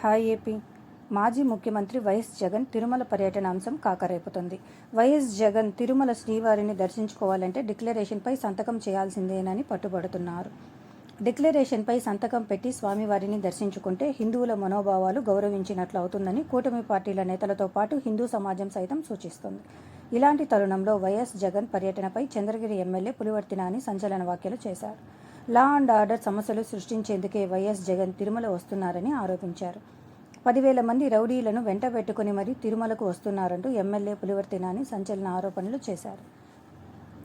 Hi AP. మాజీ ముఖ్యమంత్రి YS Jagan Tirumala పర్యటన అంశం కాకరేపుతుంది. వైఎస్ జగన్ తిరుమల శ్రీవారిని దర్శించుకోవాలంటే డిక్లరేషన్పై సంతకం చేయాల్సిందేనని పట్టుబడుతున్నారు. డిక్లరేషన్పై సంతకం పెట్టి స్వామివారిని దర్శించుకుంటే హిందువుల మనోభావాలు గౌరవించినట్లు అవుతుందని కూటమి పార్టీల నేతలతో పాటు హిందూ సమాజం సైతం సూచిస్తుంది. ఇలాంటి తరుణంలో వైఎస్ జగన్ పర్యటనపై చంద్రగిరి ఎమ్మెల్యే పులివర్తినాని సంచలన వ్యాఖ్యలు చేశారు. లా అండ్ ఆర్డర్ సమస్యలు సృష్టించేందుకే వైఎస్ జగన్ తిరుమల వస్తున్నారని ఆరోపించారు. పదివేల మంది రౌడీలను వెంటబెట్టుకుని మరీ తిరుమలకు వస్తున్నారంటూ ఎమ్మెల్యే పులివర్తినాని సంచలన ఆరోపణలు చేశారు.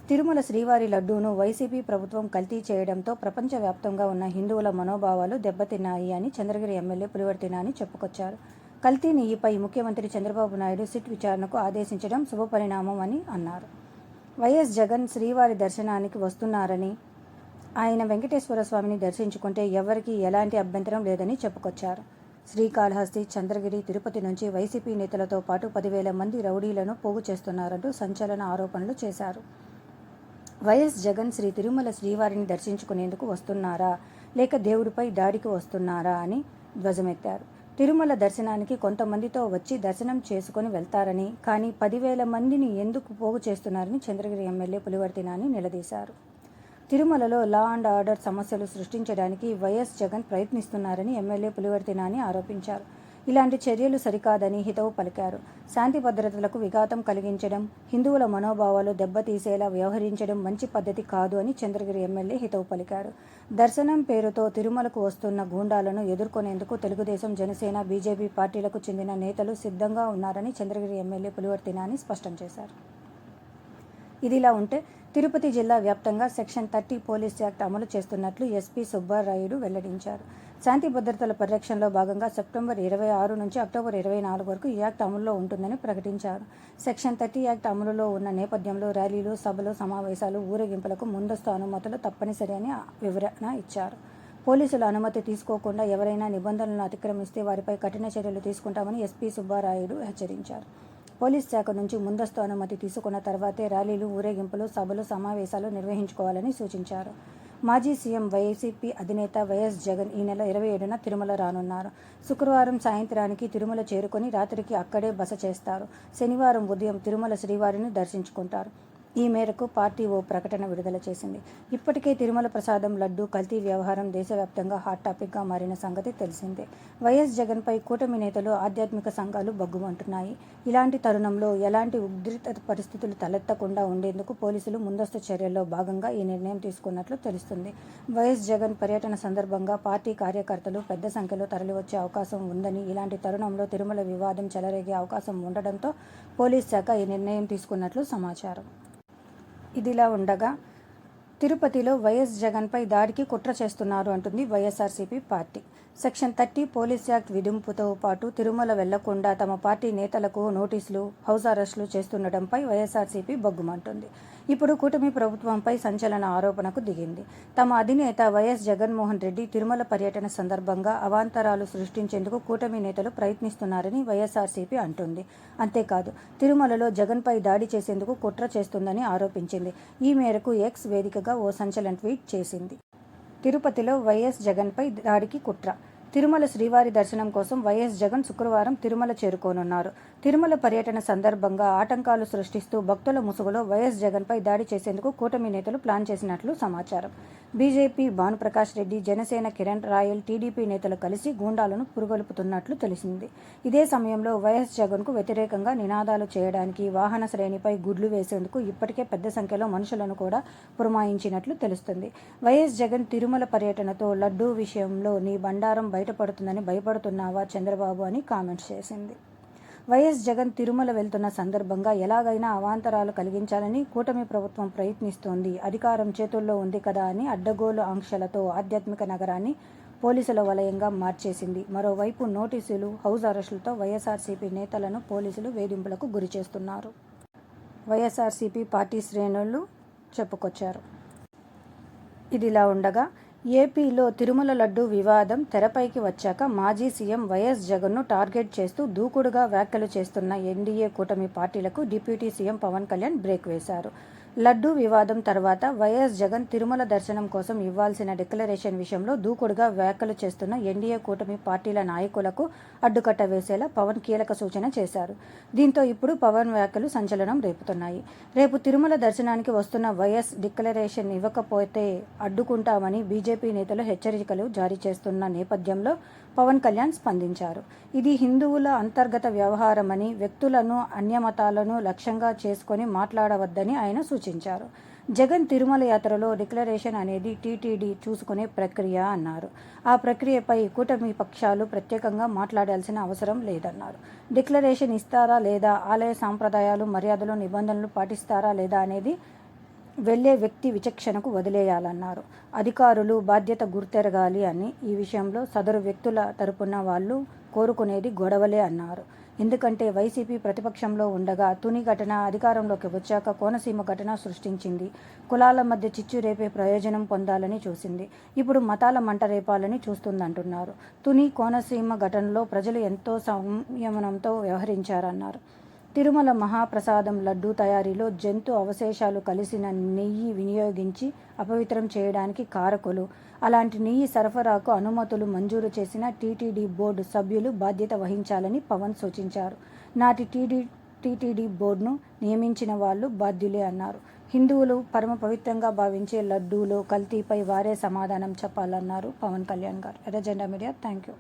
తిరుమల శ్రీవారి లడ్డూను వైసీపీ ప్రభుత్వం కల్తీ చేయడంతో ప్రపంచవ్యాప్తంగా ఉన్న హిందువుల మనోభావాలు దెబ్బతిన్నాయి అని చంద్రగిరి ఎమ్మెల్యే పులివర్తినాని చెప్పుకొచ్చారు. కల్తీ నెయ్యిపై ముఖ్యమంత్రి చంద్రబాబు నాయుడు సిట్ విచారణకు ఆదేశించడం శుభపరిణామం అని అన్నారు. వైఎస్ జగన్ శ్రీవారి దర్శనానికి వస్తున్నారని ఆయన వెంకటేశ్వర స్వామిని దర్శించుకుంటే ఎవరికీ ఎలాంటి అభ్యంతరం లేదని చెప్పుకొచ్చారు. శ్రీకాళహస్తి చంద్రగిరి తిరుపతి నుంచి వైసీపీ నేతలతో పాటు పదివేల మంది రౌడీలను పోగు చేస్తున్నారంటూ సంచలన ఆరోపణలు చేశారు. వైఎస్ జగన్ శ్రీ తిరుమల శ్రీవారిని దర్శించుకునేందుకు వస్తున్నారా? లేక దేవుడిపై దాడికి వస్తున్నారా? అని ధ్వజమెత్తారు. తిరుమల దర్శనానికి కొంతమందితో వచ్చి దర్శనం చేసుకుని వెళ్తారని కానీ పదివేల మందిని ఎందుకు పోగు చేస్తున్నారని చంద్రగిరి ఎమ్మెల్యే పులివర్తినాని నిలదీశారు. తిరుమలలో లా అండ్ ఆర్డర్ సమస్యలు సృష్టించడానికి వైఎస్ జగన్ ప్రయత్నిస్తున్నారని ఎమ్మెల్యే పులివర్తి నాని ఆరోపించారు. ఇలాంటి చర్యలు సరికాదని హితవు పలికారు. శాంతి భద్రతలకు విఘాతం కలిగించడం హిందువుల మనోభావాలు దెబ్బతీసేలా వ్యవహరించడం మంచి పద్ధతి కాదు అని చంద్రగిరి ఎమ్మెల్యే హితవు పలికారు. దర్శనం పేరుతో తిరుమలకు వస్తున్న గూండాలను ఎదుర్కొనేందుకు తెలుగుదేశం జనసేన బీజేపీ పార్టీలకు చెందిన నేతలు సిద్ధంగా ఉన్నారని చంద్రగిరి ఎమ్మెల్యే పులివర్తి నాని స్పష్టం చేశారు. ఇదిలా ఉంటే తిరుపతి జిల్లా వ్యాప్తంగా సెక్షన్ థర్టీ పోలీస్ యాక్ట్ అమలు చేస్తున్నట్లు ఎస్పీ సుబ్బారాయుడు వెల్లడించారు. శాంతి భద్రతల పరిరక్షణలో భాగంగా సెప్టెంబర్ ఇరవై ఆరు నుంచి అక్టోబర్ ఇరవై నాలుగు వరకు ఈ యాక్ట్ అమలులో ఉంటుందని ప్రకటించారు. సెక్షన్ థర్టీ యాక్ట్ అమలులో ఉన్న నేపథ్యంలో ర్యాలీలు సభలు సమావేశాలు ఊరేగింపులకు ముందస్తు అనుమతులు తప్పనిసరి అని వివరణ ఇచ్చారు. పోలీసుల అనుమతి తీసుకోకుండా ఎవరైనా నిబంధనలను అతిక్రమిస్తే వారిపై కఠిన చర్యలు తీసుకుంటామని ఎస్పీ సుబ్బారాయుడు హెచ్చరించారు. పోలీస్ శాఖ నుంచి ముందస్తు అనుమతి తీసుకున్న తర్వాతే ర్యాలీలు ఊరేగింపులు సభలు సమావేశాలు నిర్వహించుకోవాలని సూచించారు. మాజీ సీఎం వైసీపీ అధినేత వైఎస్ జగన్ ఈ నెల ఇరవై ఏడున తిరుమల రానున్నారు. శుక్రవారం సాయంత్రానికి తిరుమల చేరుకొని రాత్రికి అక్కడే బస చేస్తారు. శనివారం ఉదయం తిరుమల శ్రీవారిని దర్శించుకుంటారు. ఈ మేరకు పార్టీ ఓ ప్రకటన విడుదల చేసింది. ఇప్పటికే తిరుమల ప్రసాదం లడ్డూ కల్తీ వ్యవహారం దేశవ్యాప్తంగా హాట్ టాపిక్గా మారిన సంగతి తెలిసిందే. వైఎస్ జగన్పై కూటమి నేతలు ఆధ్యాత్మిక సంఘాలు బగ్గుమంటున్నాయి. ఇలాంటి తరుణంలో ఎలాంటి ఉద్రిక్త పరిస్థితులు తలెత్తకుండా ఉండేందుకు పోలీసులు ముందస్తు చర్యల్లో భాగంగా ఈ నిర్ణయం తీసుకున్నట్లు తెలుస్తుంది. వైఎస్ జగన్ పర్యటన సందర్భంగా పార్టీ కార్యకర్తలు పెద్ద సంఖ్యలో తరలివచ్చే అవకాశం ఉందని ఇలాంటి తరుణంలో తిరుమల వివాదం చెలరేగే అవకాశం ఉండడంతో పోలీస్ శాఖ ఈ నిర్ణయం తీసుకున్నట్లు సమాచారం. ఇదిలా ఉండగా తిరుపతిలో వైఎస్ జగన్పై దాడికి కుట్ర చేస్తున్నారు అంటుంది YSRCP party. Section thirty police act విధింపుతో పాటు తిరుమల వెళ్ళకుండా తమ పార్టీ నేతలకు నోటీసులు హౌస్ అరెస్టులు చేస్తుండటంపై వైఎస్ఆర్సీపీ బొగ్గుమంటుంది. ఇప్పుడు కూటమి ప్రభుత్వంపై సంచలన ఆరోపణకు దిగింది. తమ అధినేత వైఎస్ జగన్మోహన్ రెడ్డి తిరుమల పర్యటన సందర్భంగా అవాంతరాలు సృష్టించేందుకు కూటమి నేతలు ప్రయత్నిస్తున్నారని వైఎస్ఆర్సీపీ అంటుంది. అంతేకాదు తిరుమలలో జగన్పై దాడి చేసేందుకు కుట్ర చేస్తుందని ఆరోపించింది. ఈ మేరకు ఎక్స్ వేదికగా ఓ సంచలన ట్వీట్ చేసింది. తిరుపతిలో వైఎస్ జగన్పై దాడికి కుట్ర తిరుమల శ్రీవారి దర్శనం కోసం వైఎస్ జగన్ శుక్రవారం తిరుమల చేరుకోనున్నారు. తిరుమల పర్యటన సందర్భంగా ఆటంకాలు సృష్టిస్తూ భక్తుల ముసుగులో వైఎస్ జగన్పై దాడి చేసేందుకు కూటమి నేతలు ప్లాన్ చేసినట్లు సమాచారం. బీజేపీ భానుప్రకాష్ రెడ్డి జనసేన కిరణ్ రాయల్ టీడీపీ నేతలు కలిసి గూండాలను పురుగొలుపుతున్నట్లు తెలిసింది. ఇదే సమయంలో వైఎస్ జగన్కు వ్యతిరేకంగా నినాదాలు చేయడానికి వాహన శ్రేణిపై గుడ్లు వేసేందుకు ఇప్పటికే పెద్ద సంఖ్యలో మనుషులను కూడా పురమాయించినట్లు తెలుస్తుంది. వైఎస్ జగన్ తిరుమల పర్యటనతో లడ్డూ విషయంలో నీ బండారం బయటపడుతుందని భయపడుతున్నావా చంద్రబాబు అని కామెంట్స్ చేసింది. వైఎస్ జగన్ తిరుమల వెళ్తున్న సందర్భంగా ఎలాగైనా అవాంతరాలు కలిగించాలని కూటమి ప్రభుత్వం ప్రయత్నిస్తోంది. అధికారం చేతుల్లో ఉంది కదా అని అడ్డగోలు ఆంక్షలతో ఆధ్యాత్మిక నగరాన్ని పోలీసుల వలయంగా మార్చేసింది. మరోవైపు నోటీసులు హౌస్ అరెస్టులతో వైఎస్ఆర్సీపీ నేతలను పోలీసులు వేధింపులకు గురి చేస్తున్నారు. వైఎస్ఆర్సీపీ పార్టీ శ్రేణులు చెప్పుకొచ్చారు. ఇదిలా ఉండగా ఏపీలో తిరుమల లడ్డు వివాదం తెరపైకి వచ్చాక మాజీ సీఎం వైఎస్ జగన్ను టార్గెట్ చేస్తూ దూకుడుగా వ్యాఖ్యలు చేస్తున్న ఎన్డీఏ కూటమి పార్టీలకు deputy CM Pawan Kalyan break వేశారు. లడ్డూ వివాదం తర్వాత వైఎస్ జగన్ తిరుమల దర్శనం కోసం ఇవ్వాల్సిన డిక్లరేషన్ విషయంలో దూకుడుగా వ్యాఖ్యలు చేస్తున్న ఎన్డీఏ కూటమి పార్టీల నాయకులకు అడ్డుకట్ట వేసేలా పవన్ కీలక సూచన చేశారు. దీంతో ఇప్పుడు పవన్ వ్యాఖ్యలు సంచలనం రేపుతున్నాయి. రేపు తిరుమల దర్శనానికి వస్తున్న వైఎస్ డిక్లరేషన్ ఇవ్వకపోతే అడ్డుకుంటామని బీజేపీ నేతలు హెచ్చరికలు జారీ చేస్తున్న నేపథ్యంలో పవన్ కళ్యాణ్ స్పందించారు. ఇది హిందువుల అంతర్గత వ్యవహారమని వ్యక్తులను అన్యమతాలను లక్ష్యంగా చేసుకొని మాట్లాడవద్దని ఆయన సూచించారు. జగన్ తిరుమల యాత్రలో డిక్లరేషన్ అనేది టీటీడీ చూసుకునే ప్రక్రియ అన్నారు. ఆ ప్రక్రియపై కూటమి పక్షాలు ప్రత్యేకంగా మాట్లాడాల్సిన అవసరం లేదన్నారు. డిక్లరేషన్ ఇస్తారా లేదా ఆలయ సాంప్రదాయాలు మర్యాదలు నిబంధనలు పాటిస్తారా లేదా అనేది వెళ్ళే వ్యక్తి విచక్షణకు వదిలేయాలన్నారు. అధికారులు బాధ్యత గుర్తెరగాలి అని ఈ విషయంలో సదరు వ్యక్తుల తరపున వాళ్ళు కోరుకునేది గొడవలే అన్నారు. ఎందుకంటే వైసీపీ ప్రతిపక్షంలో ఉండగా తుని ఘటన అధికారంలోకి వచ్చాక కోనసీమ ఘటన సృష్టించింది. కులాల మధ్య చిచ్చు రేపే ప్రయోజనం పొందాలని చూసింది. ఇప్పుడు మతాల మంట రేపాలని చూస్తుందంటున్నారు. తుని కోనసీమ ఘటనలో ప్రజలు ఎంతో సంయమనంతో వ్యవహరించారన్నారు. తిరుమల మహాప్రసాదం లడ్డూ తయారీలో జంతు అవశేషాలు కలిసిన నెయ్యి వినియోగించి అపవిత్రం చేయడానికి కారకులు. అలాంటి నెయ్యి సరఫరాకు అనుమతులు మంజూరు చేసిన టీటీడీ బోర్డు సభ్యులు బాధ్యత వహించాలని పవన్ సూచించారు. నాటి టీడీ టీటీడీ బోర్డును నియమించిన వాళ్ళు బాధ్యులే అన్నారు. హిందువులు పరమ పవిత్రంగా భావించే లడ్డూలో కల్తీపై వారే సమాధానం చెప్పాలన్నారు పవన్ కళ్యాణ్ గారు. ఎర్రజెండా మీడియా థ్యాంక్ యూ